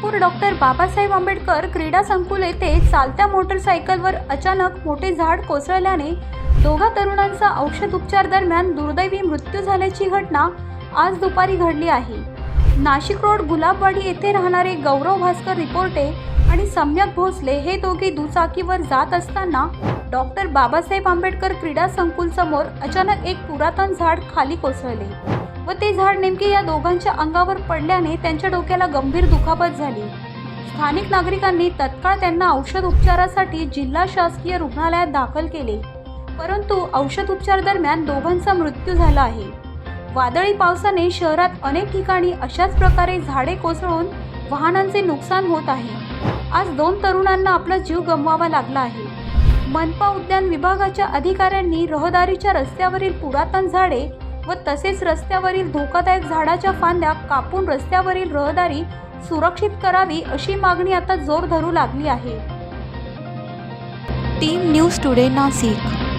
Nagpur doctor Babasaheb Ambedkar क्रीडा संकुल येथे चालत्या मोटरसायकलवर अचानक मोठे झाड कोसळल्याने दोघा तरुणांचा औषध उपचार दरम्यान दुर्दैवी मृत्यू झाल्याची घटना आज दुपारी घडली आहे. नाशिक रोड गुलाबवाडी येथे राहणारे गौरव भास्कर रिपोर्टे आणि सम्यक भोसले हे दोघे दुचाकीवर जात असताना डॉक्टर बाबासाहेब आंबेडकर क्रीडा संकुल समोर अचानक एक पुरातन झाड खाली कोसळले. व ते झाड नेमके या दोघांच्या अंगावर पडल्याने त्यांच्या डोक्याला गंभीर दुखापत झाली. स्थानिक नागरिकांनी तत्काळ त्यांना औषध उपचारासाठी जिल्हा शासकीय रुग्णालयात दाखल केले. परंतु औषध उपचार दरम्यान दोघांचा मृत्यू झाला आहे. वादळी पावसाने शहरात अनेक ठिकाणी अशाच प्रकारे झाडे कोसळून वाहनांचे नुकसान होत आहे. आज दोन तरुणांना आपला जीव गमवावा लागला आहे. मनपा उद्यान विभागाच्या अधिकाऱ्यांनी रहदारीच्या रस्त्यावरील पुरातन झाडे व तसेच रस्त्यावरील धोकादायक झाडाच्या फांद्या कापून रस्त्यावरील रहदारी सुरक्षित करावी अशी मागणी आता जोर धरू लागली आहे. Team news today Nashik.